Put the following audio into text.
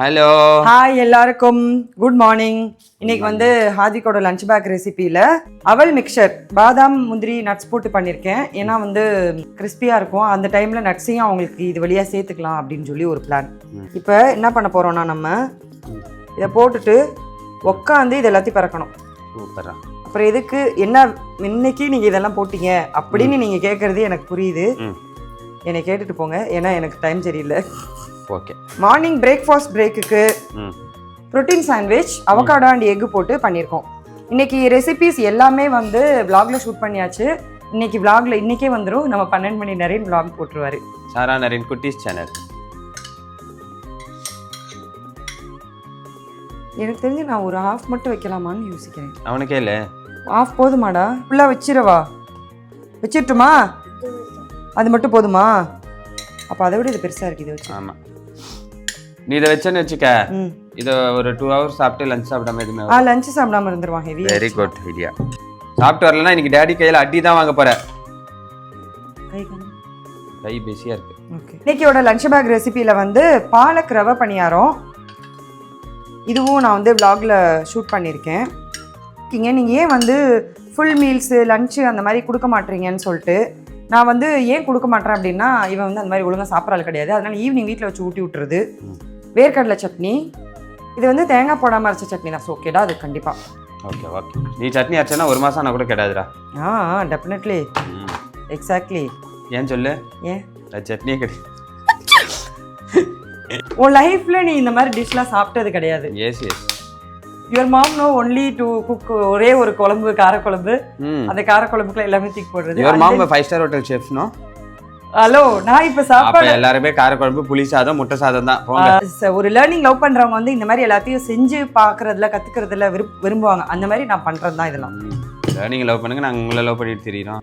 Hello hi எல்லாருக்கும். Good morning இன்னைக்கு வந்து ஹாதிக்கோட லஞ்ச் பேக் ரெசிபியில் அவல் மிக்சர் பாதாம் முந்திரி நட்ஸ் போட்டு பண்ணியிருக்கேன் ஏன்னா வந்து கிறிஸ்பியாக இருக்கும். அந்த டைமில் நட்ஸையும் அவங்களுக்கு இது வழியாக சேர்த்துக்கலாம் அப்படின்னு சொல்லி ஒரு பிளான் இப்போ என்ன பண்ண போகிறோம்னா நம்ம இதை போட்டுட்டு உக்காந்து இது எல்லாத்தையும் பறக்கணும். அப்புறம் எதுக்கு என்ன இன்னைக்கு நீங்கள் இதெல்லாம் போட்டீங்க அப்படின்னு நீங்கள் கேட்குறது எனக்கு புரியுது. என்னை கேட்டுட்டு போங்க. ஏன்னா எனக்கு டைம் சரியில்லை. Okay morning breakfast பிரேக்குக்கு protein sandwich avocado and egg போட்டு பண்ணியிருக்கோம். இன்னைக்கு ரெசிபிஸ் எல்லாமே வந்து vlogல ஷூட் பண்ணியாச்சு. இன்னைக்கு vlogல இன்னைக்கே வந்துடும் நம்ம பன்னெண்டு மணி நிறைய vlog போட்டுருவாரு. சாரா நரேன் குட்டீஸ் சேனல் எனக்கு தெரிஞ்சு நான் ஒரு ஹாஃப் மட்டும் வைக்கலாமான்னு யோசிக்கிறேன். அவனுக்கே இல்லை. ஹாஃப் போதுமாடா. ஃபுல்லாக வச்சிரவா? வச்சிரட்டுமா? அது மட்டும் போதுமா? அப்போ அதை விட இது பெருசாக இருக்கு இது வச்சு. ஆமாம் நீ இதை வச்சேன்னு வச்சுக்க இதை ஒரு டூ ஹவர்ஸ் சாப்பிட்டு லஞ்ச் சாப்பிடாம எதுவுமே ஆ லஞ்சு சாப்பிடாம இருந்துருவான் ஹெவி வெரி குட் ஐடியா சாப்பிட்டு வரலன்னா இன்னைக்கு டேடி கையில் அடி தான் வாங்க போற. கை பிஸியாக இருக்கு. ஓகே. இன்னைக்கியோட லஞ்ச் பேக் ரெசிபியில் வந்து பாலக் ரவை பணியாரம். இதுவும் நான் வந்து vlogல ஷூட் பண்ணியிருக்கேன் இங்கே நீங்கள் ஏன் வந்து ஃபுல் மீல்ஸு லஞ்சு அந்த மாதிரி கொடுக்க மாட்டீங்கன்னு சொல்லிட்டு நான் வந்து ஏன் கொடுக்க மாட்டேன் அப்படின்னா இவன் வந்து அந்த மாதிரி ஒழுங்காக சாப்பிட்றாள் கிடையாது. அதனால ஈவினிங் வீட்டில் வச்சு ஊட்டி விட்டுறது. வேர்க்கடலை சட்னி. இது வந்து தேங்காய் போடாமல் அரைச்ச சட்னி தான். ஸோ ஓகேடா அது கண்டிப்பாக ஓகே ஓகே நீ சட்னி அரைச்சேன்னா ஒரு மாதம் ஆனால் கூட கிடையாதுடா ஆ டெஃபினெட்லி. எக்ஸாக்ட்லி ஏன் சொல்லு? ஏன்? அது சட்னியே கிடையாது உன் லைஃப்பில் நீ இந்த மாதிரி டிஷ்லாம் சாப்பிட்டது கிடையாது. Yes yes your mom no only to cook ஒரே ஒரு குழம்பு காரக்குழம்பு. அந்த காரக்குழம்புக்குள்ள எல்லாமே தூக்கி போடுறது. Your mom five star hotel ஷெஃப்னோ hello நான் இப்ப சாப்பாடு எல்லாருமே காரக்குழம்பு புளி சாதம் முட்டை சாதம் தான். ஒரு லேர்னிங் லவ் பண்றவங்க வந்து இந்த மாதிரி எல்லாத்தையும் செஞ்சு பாக்குறதுல கத்துக்கிறதுல விரும்ப விரும்புவாங்க. அந்த மாதிரி நான் பண்றது தான் இதெல்லாம் லேர்னிங் லவ் பண்ணுங்க நாங்கள் உங்களை லவ் பண்ணிட்டு தெரியுறோம்.